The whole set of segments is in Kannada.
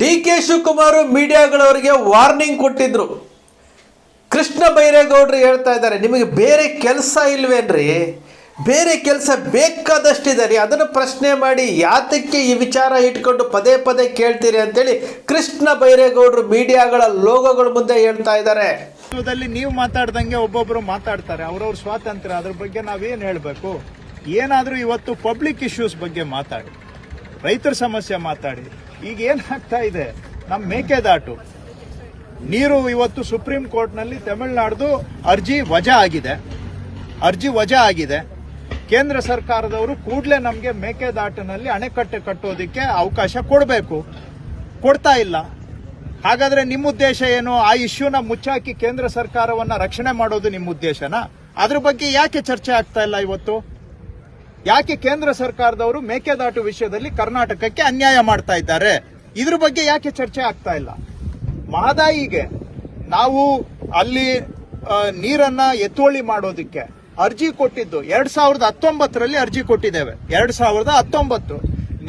ಡಿ ಕೆ ಶಿವಕುಮಾರ್ ಮೀಡಿಯಾಗಳವರಿಗೆ ವಾರ್ನಿಂಗ್ ಕೊಟ್ಟಿದ್ರು. ಕೃಷ್ಣ ಬೈರೇಗೌಡರು ಹೇಳ್ತಾ ಇದ್ದಾರೆ, ನಿಮಗೆ ಬೇರೆ ಕೆಲಸ ಇಲ್ವೇನ್ರಿ? ಬೇರೆ ಕೆಲಸ ಬೇಕಾದಷ್ಟಿದೆ ರೀ ಅದನ್ನು ಪ್ರಶ್ನೆ ಮಾಡಿ ಯಾತಕ್ಕೆ ಈ ವಿಚಾರ ಇಟ್ಕೊಂಡು ಪದೇ ಪದೇ ಕೇಳ್ತೀರಿ ಅಂತೇಳಿ ಕೃಷ್ಣ ಬೈರೇಗೌಡರು ಮೀಡಿಯಾಗಳ ಲೋಗೋಗಳ ಮುಂದೆ ಹೇಳ್ತಾ ಇದ್ದಾರೆ. ನೀವು ಮಾತಾಡ್ದಂಗೆ ಒಬ್ಬೊಬ್ರು ಮಾತಾಡ್ತಾರೆ, ಅವ್ರವ್ರ ಸ್ವಾತಂತ್ರ್ಯ, ಅದ್ರ ಬಗ್ಗೆ ನಾವೇನು ಹೇಳಬೇಕು? ಏನಾದರೂ ಇವತ್ತು ಪಬ್ಲಿಕ್ ಇಶ್ಯೂಸ್ ಬಗ್ಗೆ ಮಾತಾಡಿ, ರೈತರ ಸಮಸ್ಯೆ ಮಾತಾಡಿ ಈಗ ಏನಾಗ್ತಾ ಇದೆ? ನಮ್ಮ ಮೇಕೆದಾಟು ನೀರು ಇವತ್ತು ಸುಪ್ರೀಂ ಕೋರ್ಟ್ನಲ್ಲಿ ತಮಿಳುನಾಡ್ದು ಅರ್ಜಿ ವಜಾ ಆಗಿದೆ. ಅರ್ಜಿ ವಜಾ ಆಗಿದೆ. ಕೇಂದ್ರ ಸರ್ಕಾರದವರು ಕೂಡಲೇ ನಮಗೆ ಮೇಕೆದಾಟಿನಲ್ಲಿ ಅಣೆಕಟ್ಟೆ ಕಟ್ಟೋದಿಕ್ಕೆ ಅವಕಾಶ ಕೊಡಬೇಕು. ಕೊಡ್ತಾ ಇಲ್ಲ. ಹಾಗಾದ್ರೆ ನಿಮ್ಮ ಉದ್ದೇಶ ಏನು? ಆ ಇಶ್ಯೂನ ಮುಚ್ಚಾಕಿ ಕೇಂದ್ರ ಸರ್ಕಾರವನ್ನ ರಕ್ಷಣೆ ಮಾಡೋದು ನಿಮ್ಮ ಉದ್ದೇಶನಾ? ಅದ್ರ ಬಗ್ಗೆ ಯಾಕೆ ಚರ್ಚೆ ಆಗ್ತಾ ಇಲ್ಲ ಇವತ್ತು? ಯಾಕೆ ಕೇಂದ್ರ ಸರ್ಕಾರದವರು ಮೇಕೆದಾಟು ವಿಷಯದಲ್ಲಿ ಕರ್ನಾಟಕಕ್ಕೆ ಅನ್ಯಾಯ ಮಾಡ್ತಾ ಇದ್ದಾರೆ? ಇದ್ರ ಬಗ್ಗೆ ಯಾಕೆ ಚರ್ಚೆ ಆಗ್ತಾ ಇಲ್ಲ? ಮಹದಾಯಿಗೆ ನಾವು ಅಲ್ಲಿ ನೀರನ್ನ ಎತ್ತುವಳಿ ಮಾಡೋದಕ್ಕೆ ಅರ್ಜಿ ಕೊಟ್ಟಿದ್ದು. ಎರಡ್ ಸಾವಿರದ ಹತ್ತೊಂಬತ್ತರಲ್ಲಿ ಅರ್ಜಿ ಕೊಟ್ಟಿದ್ದೇವೆ. ಎರಡ್ ಸಾವಿರದ ಹತ್ತೊಂಬತ್ತು.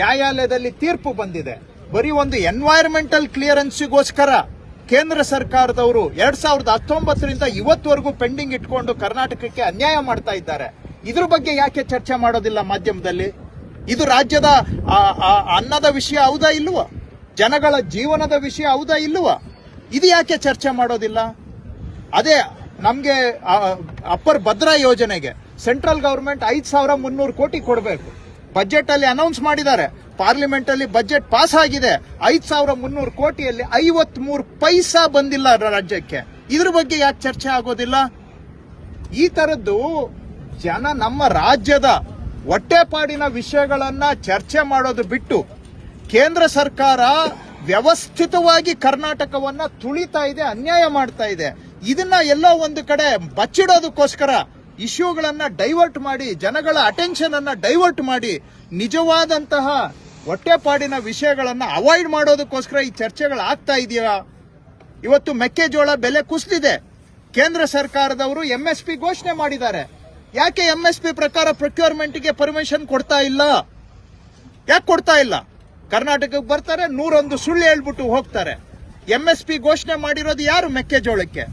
ನ್ಯಾಯಾಲಯದಲ್ಲಿ ತೀರ್ಪು ಬಂದಿದೆ. ಬರೀ ಒಂದು ಎನ್ವೈರನ್ಮೆಂಟಲ್ ಕ್ಲಿಯರೆನ್ಸ್ಗೋಸ್ಕರ ಕೇಂದ್ರ ಸರ್ಕಾರದವರು ಎರಡ್ ಸಾವಿರದ ಹತ್ತೊಂಬತ್ತರಿಂದ ಇವತ್ತವರೆಗೂ ಪೆಂಡಿಂಗ್ ಇಟ್ಕೊಂಡು ಕರ್ನಾಟಕಕ್ಕೆ ಅನ್ಯಾಯ ಮಾಡ್ತಾ ಇದ್ದಾರೆ. ಇದ್ರ ಬಗ್ಗೆ ಯಾಕೆ ಚರ್ಚೆ ಮಾಡೋದಿಲ್ಲ ಮಾಧ್ಯಮದಲ್ಲಿ? ಇದು ರಾಜ್ಯದ ಅನ್ನದ ವಿಷಯ ಹೌದಾ ಇಲ್ವಾ ಜನಗಳ ಜೀವನದ ವಿಷಯ ಹೌದಾ ಇಲ್ವಾ ಇದು ಯಾಕೆ ಚರ್ಚೆ ಮಾಡೋದಿಲ್ಲ? ಅದೇ ನಮ್ಗೆ ಅಪ್ಪರ್ ಭದ್ರಾ ಯೋಜನೆಗೆ ಸೆಂಟ್ರಲ್ ಗವರ್ಮೆಂಟ್ ಐದು ಸಾವಿರ ಮುನ್ನೂರು ಕೋಟಿ ಕೊಡಬೇಕು. ಬಜೆಟ್ ಅಲ್ಲಿ ಅನೌನ್ಸ್ ಮಾಡಿದ್ದಾರೆ. ಪಾರ್ಲಿಮೆಂಟ್ ಅಲ್ಲಿ ಬಜೆಟ್ ಪಾಸ್ ಆಗಿದೆ. ಐದ್ ಸಾವಿರ ಮುನ್ನೂರು ಕೋಟಿಯಲ್ಲಿ ಐವತ್ ಮೂರು ಪೈಸಾ ಬಂದಿಲ್ಲ ರಾಜ್ಯಕ್ಕೆ. ಇದ್ರ ಬಗ್ಗೆ ಯಾಕೆ ಚರ್ಚೆ ಆಗೋದಿಲ್ಲ? ಈ ತರದ್ದು ಜನ ನಮ್ಮ ರಾಜ್ಯದ ಹೊಟ್ಟೆಪಾಡಿನ ವಿಷಯಗಳನ್ನ ಚರ್ಚೆ ಮಾಡೋದು ಬಿಟ್ಟು ಕೇಂದ್ರ ಸರ್ಕಾರ ವ್ಯವಸ್ಥಿತವಾಗಿ ಕರ್ನಾಟಕವನ್ನ ತುಳಿತಾ ಇದೆ, ಅನ್ಯಾಯ ಮಾಡ್ತಾ ಇದೆ. ಇದನ್ನ ಎಲ್ಲೋ ಒಂದು ಕಡೆ ಬಚ್ಚಿಡೋದಕ್ಕೋಸ್ಕರ ಇಶ್ಯೂಗಳನ್ನ ಡೈವರ್ಟ್ ಮಾಡಿ, ಜನಗಳ ಅಟೆನ್ಷನ್ ಅನ್ನ ಡೈವರ್ಟ್ ಮಾಡಿ, ನಿಜವಾದಂತಹ ಹೊಟ್ಟೆಪಾಡಿನ ವಿಷಯಗಳನ್ನ ಅವಾಯ್ಡ್ ಮಾಡೋದಕ್ಕೋಸ್ಕರ ಈ ಚರ್ಚೆಗಳು ಆಗ್ತಾ ಇದೆಯಾ? ಇವತ್ತು ಮೆಕ್ಕೆಜೋಳ ಬೆಲೆ ಕುಸಿದಿದೆ. ಕೇಂದ್ರ ಸರ್ಕಾರದವರು ಎಂಎಸ್ಪಿ ಘೋಷಣೆ ಮಾಡಿದ್ದಾರೆ. ಯಾಕೆ ಎಂಎಸ್ಪಿ ಪ್ರಕಾರ ಪ್ರೊಕ್ಯೂರ್ಮೆಂಟ್ಗೆ ಪರ್ಮಿಷನ್ ಕೊಡ್ತಾ ಇಲ್ಲ? ಯಾಕೆ ಕೊಡ್ತಾ ಇಲ್ಲ? ಕರ್ನಾಟಕಕ್ಕೆ ಬರ್ತಾರೆ, ನೂರೊಂದು ಸುಳ್ಳು ಹೇಳ್ಬಿಟ್ಟು ಹೋಗ್ತಾರೆ. ಎಂಎಸ್ಪಿ ಘೋಷಣೆ ಮಾಡಿರೋದು ಯಾರು ಮೆಕ್ಕೆಜೋಳಕ್ಕೆ?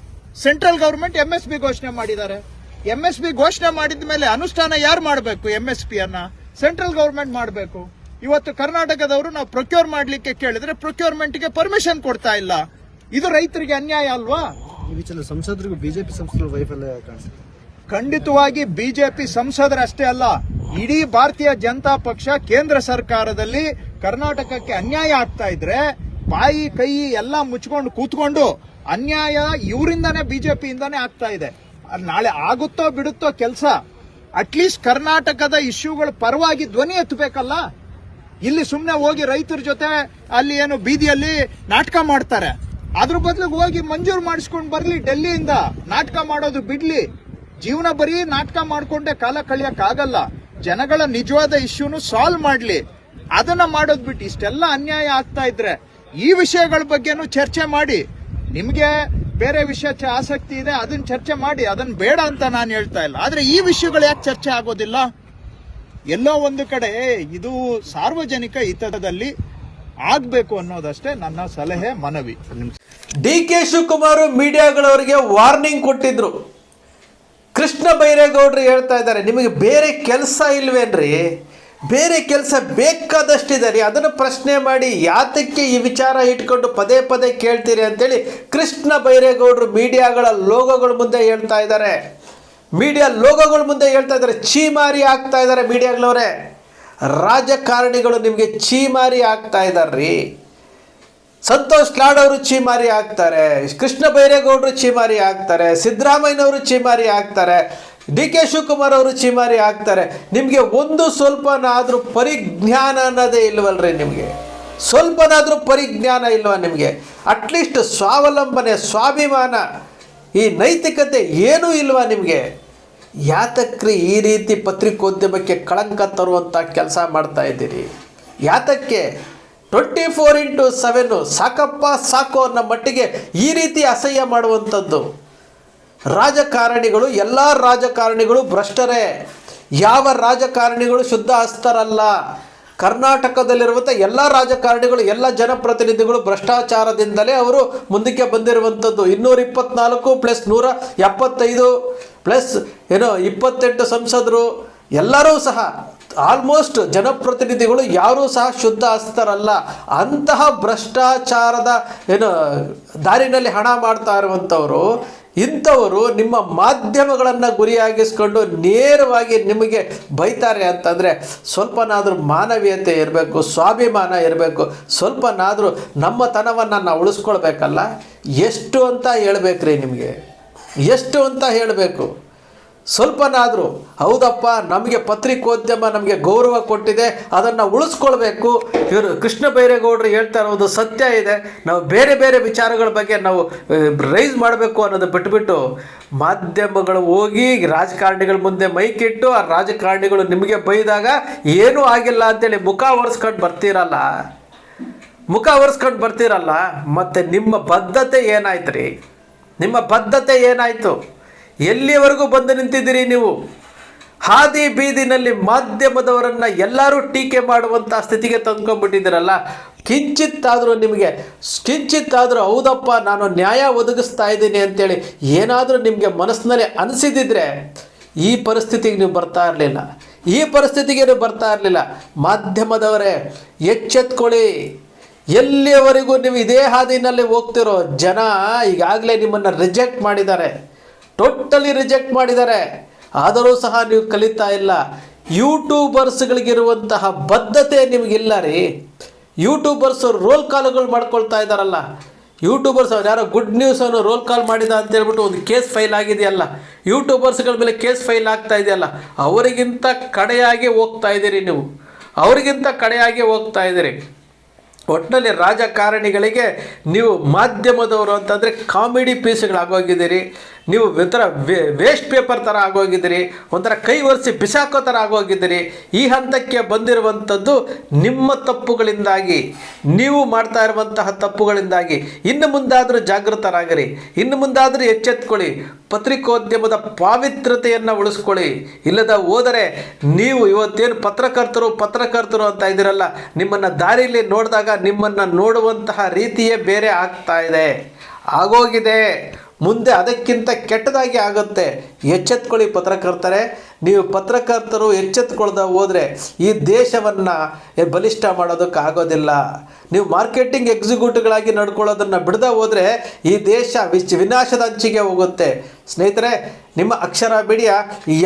ಸೆಂಟ್ರಲ್ ಗವರ್ಮೆಂಟ್ ಎಂಎಸ್ಪಿ ಘೋಷಣೆ ಮಾಡಿದ್ದಾರೆ. ಎಂಎಸ್ಪಿ ಘೋಷಣೆ ಮಾಡಿದ ಮೇಲೆ ಅನುಷ್ಠಾನ ಯಾರು ಮಾಡಬೇಕು ಎಂಎಸ್ಪಿ ಅನ್ನ? ಸೆಂಟ್ರಲ್ ಗವರ್ಮೆಂಟ್ ಮಾಡಬೇಕು. ಇವತ್ತು ಕರ್ನಾಟಕದವರು ನಾವು ಪ್ರೊಕ್ಯೂರ್ ಮಾಡಲಿಕ್ಕೆ ಕೇಳಿದ್ರೆ ಪ್ರೊಕ್ಯೂರ್ಮೆಂಟ್ಗೆ ಪರ್ಮಿಷನ್ ಕೊಡ್ತಾ ಇಲ್ಲ. ಇದು ರೈತರಿಗೆ ಅನ್ಯಾಯ ಅಲ್ವಾ? ಸಂಸದರಿಗೂ ಬಿಜೆಪಿ ಸಂಸದರು ವೈಫಲ್ಯ ಕಾಣಿಸುತ್ತೆ. ಖಂಡಿತವಾಗಿ ಬಿಜೆಪಿ ಸಂಸದರಷ್ಟೇ ಅಲ್ಲ, ಇಡೀ ಭಾರತೀಯ ಜನತಾ ಪಕ್ಷ ಕೇಂದ್ರ ಸರ್ಕಾರದಲ್ಲಿ ಕರ್ನಾಟಕಕ್ಕೆ ಅನ್ಯಾಯ ಆಗ್ತಾ ಇದ್ರೆ ಬಾಯಿ ಕೈ ಎಲ್ಲ ಮುಚ್ಕೊಂಡು ಕೂತ್ಕೊಂಡು ಅನ್ಯಾಯ ಇವರಿಂದಾನೇ ಬಿಜೆಪಿಯಿಂದಾನೇ ಆಗ್ತಾ ಇದೆ. ನಾಳೆ ಆಗುತ್ತೋ ಬಿಡುತ್ತೋ ಕೆಲಸ ಅಟ್ಲೀಸ್ಟ್ ಕರ್ನಾಟಕದ ಇಶ್ಯೂಗಳ ಪರವಾಗಿ ಧ್ವನಿ ಎತ್ತಬೇಕಲ್ಲ? ಇಲ್ಲಿ ಸುಮ್ಮನೆ ಹೋಗಿ ರೈತರ ಜೊತೆ ಅಲ್ಲಿ ಏನು ಬೀದಿಯಲ್ಲಿ ನಾಟಕ ಮಾಡ್ತಾರೆ. ಅದ್ರ ಬದಲಿಗೆ ಹೋಗಿ ಮಂಜೂರು ಮಾಡಿಸ್ಕೊಂಡು ಬರಲಿ, ಡೆಲ್ಲಿಯಿಂದ ನಾಟಕ ಮಾಡೋದು ಬಿಡ್ಲಿ. ಜೀವನ ಬರೀ ನಾಟಕ ಮಾಡ್ಕೊಂಡೆ ಕಾಲ ಕಳಿಯಕ್ ಆಗಲ್ಲ ಜನಗಳ ನಿಜವಾದ ಇಶ್ಯೂನು ಸಾಲ್ವ್ ಮಾಡ್ಲಿ. ಅದನ್ನ ಮಾಡೋದ್ ಬಿಟ್ಟು ಇಷ್ಟೆಲ್ಲ ಅನ್ಯಾಯ ಆಗ್ತಾ ಇದ್ರೆ ಈ ವಿಷಯಗಳ ಬಗ್ಗೆನೂ ಚರ್ಚೆ ಮಾಡಿ. ನಿಮ್ಗೆ ಬೇರೆ ವಿಷಯ ಆಸಕ್ತಿ ಇದೆ ಅದನ್ನ ಚರ್ಚೆ ಮಾಡಿ. ಅದನ್ನ ಬೇಡ ಅಂತ ನಾನು ಹೇಳ್ತಾ ಇಲ್ಲ. ಆದ್ರೆ ಈ ವಿಷಯಗಳು ಯಾಕೆ ಚರ್ಚೆ ಆಗೋದಿಲ್ಲ? ಎಲ್ಲೋ ಒಂದು ಕಡೆ ಇದು ಸಾರ್ವಜನಿಕ ಹಿತದಲ್ಲಿ ಆಗ್ಬೇಕು ಅನ್ನೋದಷ್ಟೇ ನನ್ನ ಸಲಹೆ, ಮನವಿ. ಡಿ ಕೆ ಶಿವಕುಮಾರ್ ಮೀಡಿಯಾಗಳವರಿಗೆ ವಾರ್ನಿಂಗ್ ಕೊಟ್ಟಿದ್ರು. ಕೃಷ್ಣ ಬೈರೇಗೌಡರು ಹೇಳ್ತಾ ಇದ್ದಾರೆ, ನಿಮಗೆ ಬೇರೆ ಕೆಲಸ ಇಲ್ವೇನ್ರಿ? ಬೇರೆ ಕೆಲಸ ಬೇಕಾದಷ್ಟಿದೆ ರೀ ಅದನ್ನು ಪ್ರಶ್ನೆ ಮಾಡಿ ಯಾತಕ್ಕೆ ಈ ವಿಚಾರ ಇಟ್ಕೊಂಡು ಪದೇ ಪದೇ ಕೇಳ್ತೀರಿ ಅಂತೇಳಿ ಕೃಷ್ಣ ಬೈರೇಗೌಡರು ಮೀಡಿಯಾಗಳ ಲೋಗೋಗಳ ಮುಂದೆ ಹೇಳ್ತಾ ಇದ್ದಾರೆ. ಮೀಡಿಯಾ ಲೋಗೋಗಳ ಮುಂದೆ ಹೇಳ್ತಾ ಇದ್ದಾರೆ. ಚೀಮಾರಿ ಆಗ್ತಾ ಇದ್ದಾರೆ ಮೀಡಿಯಾಗಳವರೇ. ರಾಜಕಾರಣಿಗಳು ನಿಮಗೆ ಚೀಮಾರಿ ಆಗ್ತಾ ಇದ್ದಾರ್ರಿ. ಸಂತೋಷ್ ಲಾಡ್ ಅವರು ಚೀಮಾರಿ ಆಗ್ತಾರೆ, ಕೃಷ್ಣ ಬೈರೇಗೌಡರು ಚೀಮಾರಿ ಆಗ್ತಾರೆ, ಸಿದ್ದರಾಮಯ್ಯನವರು ಚೀಮಾರಿ ಆಗ್ತಾರೆ, ಡಿ ಕೆ ಶಿವಕುಮಾರ್ ಅವರು ಚೀಮಾರಿ ಆಗ್ತಾರೆ. ನಿಮಗೆ ಒಂದು ಸ್ವಲ್ಪನಾದರೂ ಪರಿಜ್ಞಾನ ಅನ್ನೋದೇ ಇಲ್ವಲ್ರಿ ನಿಮಗೆ? ಸ್ವಲ್ಪನಾದರೂ ಪರಿಜ್ಞಾನ ಇಲ್ವಾ ನಿಮಗೆ? ಅಟ್ಲೀಸ್ಟ್ ಸ್ವಾವಲಂಬನೆ, ಸ್ವಾಭಿಮಾನ, ಈ ನೈತಿಕತೆ ಏನೂ ಇಲ್ವಾ ನಿಮಗೆ? ಯಾತಕ್ರಿ ಈ ರೀತಿ ಪತ್ರಿಕೋದ್ಯಮಕ್ಕೆ ಕಳಂಕ ತರುವಂಥ ಕೆಲಸ ಮಾಡ್ತಾ ಇದ್ದೀರಿ? ಯಾತಕ್ಕೆ? ಟ್ವೆಂಟಿ ಫೋರ್ ಇಂಟು ಸೆವೆನ್ನು ಸಾಕಪ್ಪ ಸಾಕು ಅನ್ನೋ ಮಟ್ಟಿಗೆ ಈ ರೀತಿ ಅಸಹ್ಯ ಮಾಡುವಂಥದ್ದು. ರಾಜಕಾರಣಿಗಳು, ಎಲ್ಲ ರಾಜಕಾರಣಿಗಳು ಭ್ರಷ್ಟರೇ. ಯಾವ ರಾಜಕಾರಣಿಗಳು ಶುದ್ಧ ಹಸ್ತರಲ್ಲ ಕರ್ನಾಟಕದಲ್ಲಿರುವಂಥ ಎಲ್ಲ ರಾಜಕಾರಣಿಗಳು, ಎಲ್ಲ ಜನಪ್ರತಿನಿಧಿಗಳು ಭ್ರಷ್ಟಾಚಾರದಿಂದಲೇ ಅವರು ಮುಂದಕ್ಕೆ ಬಂದಿರುವಂಥದ್ದು. ಇನ್ನೂರ ಇಪ್ಪತ್ನಾಲ್ಕು ಪ್ಲಸ್ ನೂರ ಎಪ್ಪತ್ತೈದು ಪ್ಲಸ್ ಏನೋ ಇಪ್ಪತ್ತೆಂಟು ಸಂಸದರು, ಎಲ್ಲರೂ ಸಹ ಆಲ್ಮೋಸ್ಟ್ ಜನಪ್ರತಿನಿಧಿಗಳು ಯಾರೂ ಸಹ ಶುದ್ಧ ಹಸ್ತರಲ್ಲ ಅಂತಹ ಭ್ರಷ್ಟಾಚಾರದ, ಏನು, ದಾರಿನಲ್ಲಿ ಹಣ ಮಾಡ್ತಾ ಇರುವಂಥವರು, ಇಂಥವರು ನಿಮ್ಮ ಮಾಧ್ಯಮಗಳನ್ನು ಗುರಿಯಾಗಿಸ್ಕೊಂಡು ನೇರವಾಗಿ ನಿಮಗೆ ಬೈತಾರೆ ಅಂತಂದರೆ ಸ್ವಲ್ಪನಾದರೂ ಮಾನವೀಯತೆ ಇರಬೇಕು, ಸ್ವಾಭಿಮಾನ ಇರಬೇಕು, ಸ್ವಲ್ಪನಾದರೂ ನಮ್ಮತನವನ್ನು ನಾವು ಉಳಿಸ್ಕೊಳ್ಬೇಕಲ್ಲ? ಎಷ್ಟು ಅಂತ ಹೇಳಬೇಕ್ರಿ ನಿಮಗೆ? ಎಷ್ಟು ಅಂತ ಹೇಳಬೇಕು? ಸ್ವಲ್ಪನಾದರೂ, ಹೌದಪ್ಪ, ನಮಗೆ ಪತ್ರಿಕೋದ್ಯಮ ನಮಗೆ ಗೌರವ ಕೊಟ್ಟಿದೆ, ಅದನ್ನು ಉಳಿಸ್ಕೊಳ್ಬೇಕು. ಇವರು ಕೃಷ್ಣ ಬೈರೇಗೌಡರು ಹೇಳ್ತಾ ಇರೋದು ಸತ್ಯ ಇದೆ. ನಾವು ಬೇರೆ ಬೇರೆ ವಿಚಾರಗಳ ಬಗ್ಗೆ ನಾವು ರೈಸ್ ಮಾಡಬೇಕು ಅನ್ನೋದು ಬಿಟ್ಬಿಟ್ಟು ಮಾಧ್ಯಮಗಳು ಹೋಗಿ ರಾಜಕಾರಣಿಗಳ ಮುಂದೆ ಮೈಕಿಟ್ಟು ಆ ರಾಜಕಾರಣಿಗಳು ನಿಮಗೆ ಬೈದಾಗ ಏನೂ ಆಗಿಲ್ಲ ಅಂತೇಳಿ ಮುಖ ಒರೆಸ್ಕೊಂಡು ಬರ್ತೀರಲ್ಲ? ಮುಖ ಒರೆಸ್ಕೊಂಡು ಬರ್ತೀರಲ್ಲ? ಮತ್ತು ನಿಮ್ಮ ಬದ್ಧತೆ ಏನಾಯ್ತು ರೀ ನಿಮ್ಮ ಬದ್ಧತೆ ಏನಾಯಿತು? ಎಲ್ಲಿವರೆಗೂ ಬಂದು ನಿಂತಿದ್ದೀರಿ ನೀವು? ಹಾದಿ ಬೀದಿನಲ್ಲಿ ಮಾಧ್ಯಮದವರನ್ನು ಎಲ್ಲರೂ ಟೀಕೆ ಮಾಡುವಂಥ ಸ್ಥಿತಿಗೆ ತಂದ್ಕೊಂಡ್ಬಿಟ್ಟಿದ್ದೀರಲ್ಲ? ಕಿಂಚಿತ್ತಾದರೂ ನಿಮಗೆ, ಕಿಂಚಿತ್ತಾದರೂ ಹೌದಪ್ಪ, ನಾನು ನ್ಯಾಯ ಒದಗಿಸ್ತಾ ಇದ್ದೀನಿ ಅಂತೇಳಿ ಏನಾದರೂ ನಿಮಗೆ ಮನಸ್ಸಿನಲ್ಲಿ ಅನಿಸಿದಿದ್ರೆ ಈ ಪರಿಸ್ಥಿತಿಗೆ ನೀವು ಬರ್ತಾ ಇರಲಿಲ್ಲ. ಈ ಪರಿಸ್ಥಿತಿಗೆ ನೀವು ಬರ್ತಾ ಇರಲಿಲ್ಲ. ಮಾಧ್ಯಮದವರೇ, ಎಚ್ಚೆತ್ಕೊಳ್ಳಿ. ಎಲ್ಲಿಯವರೆಗೂ ನೀವು ಇದೇ ಹಾದಿನಲ್ಲಿ ಹೋಗ್ತಿರೋ ಜನ ಈಗಾಗಲೇ ನಿಮ್ಮನ್ನು ರಿಜೆಕ್ಟ್ ಮಾಡಿದ್ದಾರೆ. ಟೋಟಲಿ ರಿಜೆಕ್ಟ್ ಮಾಡಿದ್ದಾರೆ. ಆದರೂ ಸಹ ನೀವು ಕಲಿತಾ ಇಲ್ಲ. ಯೂಟ್ಯೂಬರ್ಸ್ಗಳಿಗಿರುವಂತಹ ಬದ್ಧತೆ ನಿಮಗಿಲ್ಲ ರೀ. ಯೂಟ್ಯೂಬರ್ಸ್ ರೋಲ್ ಕಾಲ್ಗಳು ಮಾಡ್ಕೊಳ್ತಾ ಇದ್ದಾರಲ್ಲ. ಯೂಟ್ಯೂಬರ್ಸ್ ಅವ್ರು ಯಾರೋ ಗುಡ್ ನ್ಯೂಸ್ ಅವನು ರೋಲ್ ಕಾಲ್ ಮಾಡಿದ ಅಂತ ಹೇಳ್ಬಿಟ್ಟು ಒಂದು ಕೇಸ್ ಫೈಲ್ ಆಗಿದೆಯಲ್ಲ. ಯೂಟ್ಯೂಬರ್ಸ್ಗಳ ಮೇಲೆ ಕೇಸ್ ಫೈಲ್ ಆಗ್ತಾ ಇದೆಯಲ್ಲ. ಅವರಿಗಿಂತ ಕಡೆಯಾಗಿ ಹೋಗ್ತಾ ಇದ್ದೀರಿ ನೀವು. ಅವರಿಗಿಂತ ಕಡೆಯಾಗಿ ಹೋಗ್ತಾ ಇದ್ದೀರಿ. ಒಟ್ಟಿನಲ್ಲಿ ರಾಜಕಾರಣಿಗಳಿಗೆ ನೀವು ಮಾಧ್ಯಮದವರು ಅಂತಂದರೆ ಕಾಮಿಡಿ ಪೀಸ್ಗಳಾಗೋಗಿದ್ದೀರಿ. ನೀವು ಒಂಥರ ವೇಸ್ಟ್ ಪೇಪರ್ ಥರ ಆಗೋಗಿದ್ದೀರಿ, ಒಂಥರ ಕೈ ಒರೆಸಿ ಬಿಸಾಕೋ ಥರ ಆಗೋಗಿದ್ದೀರಿ, ಈ ಹಂತಕ್ಕೆ ಬಂದಿರುವಂಥದ್ದು ನಿಮ್ಮ ತಪ್ಪುಗಳಿಂದಾಗಿ, ನೀವು ಮಾಡ್ತಾ ಇರುವಂತಹ ತಪ್ಪುಗಳಿಂದಾಗಿ. ಇನ್ನು ಮುಂದಾದರೂ ಜಾಗೃತರಾಗಿರಿ, ಇನ್ನು ಮುಂದಾದರೂ ಎಚ್ಚೆತ್ಕೊಳ್ಳಿ, ಪತ್ರಿಕೋದ್ಯಮದ ಪಾವಿತ್ರತೆಯನ್ನು ಉಳಿಸ್ಕೊಳ್ಳಿ. ಇಲ್ಲದ ಹೋದರೆ ನೀವು ಇವತ್ತೇನು ಪತ್ರಕರ್ತರು ಪತ್ರಕರ್ತರು ಅಂತ ಇದ್ದೀರಲ್ಲ, ನಿಮ್ಮನ್ನು ದಾರಿಯಲ್ಲಿ ನೋಡಿದಾಗ ನಿಮ್ಮನ್ನು ನೋಡುವಂತಹ ರೀತಿಯೇ ಬೇರೆ ಆಗ್ತಾ ಇದೆ. ಆಗೋಗಿದೆ. ಮುಂದೆ ಅದಕ್ಕಿಂತ ಕೆಟ್ಟದಾಗಿ ಆಗುತ್ತೆ. ಎಚ್ಚೆತ್ಕೊಳ್ಳಿ ಪತ್ರಕರ್ತರೆ. ನೀವು ಪತ್ರಕರ್ತರು ಎಚ್ಚೆತ್ಕೊಳ್ದ ಹೋದರೆ ಈ ದೇಶವನ್ನು ಬಲಿಷ್ಠ ಮಾಡೋದಕ್ಕೆ ಆಗೋದಿಲ್ಲ ನೀವು ಮಾರ್ಕೆಟಿಂಗ್ ಎಕ್ಸಿಕ್ಯೂಟಿವ್ಗಳಾಗಿ ನಡ್ಕೊಳ್ಳೋದನ್ನು ಬಿಡದ ಹೋದರೆ ಈ ದೇಶ ವಿಶ್ ವಿನಾಶದ ಅಂಚಿಗೆ ಹೋಗುತ್ತೆ. ಸ್ನೇಹಿತರೆ, ನಿಮ್ಮ ಅಕ್ಷರ ಬಿಡಿಯ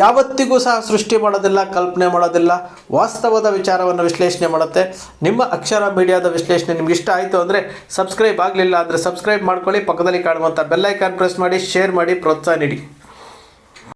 ಯಾವತ್ತಿಗೂ ಸಹ ಸೃಷ್ಟಿ ಮಾಡೋದಿಲ್ಲ, ಕಲ್ಪನೆ ಮಾಡೋದಿಲ್ಲ, ವಾಸ್ತವದ ವಿಚಾರವನ್ನು ವಿಶ್ಲೇಷಣೆ ಮಾಡುತ್ತೆ. ನಿಮ್ಮ ಅಕ್ಷರ ಮೀಡಿಯಾದ ವಿಶ್ಲೇಷಣೆ ನಿಮ್ಗೆ ಇಷ್ಟ ಆಯಿತು ಅಂದರೆ ಸಬ್ಸ್ಕ್ರೈಬ್ ಆಗಲಿಲ್ಲ ಅಂದರೆ ಸಬ್ಸ್ಕ್ರೈಬ್ ಮಾಡ್ಕೊಳ್ಳಿ. ಪಕ್ಕದಲ್ಲಿ ಕಾಣುವಂಥ ಬೆಲ್ಲೈಕಾನ್ ಪ್ರೆಸ್ ಮಾಡಿ, ಶೇರ್ ಮಾಡಿ, ಪ್ರೋತ್ಸಾಹ ನೀಡಿ.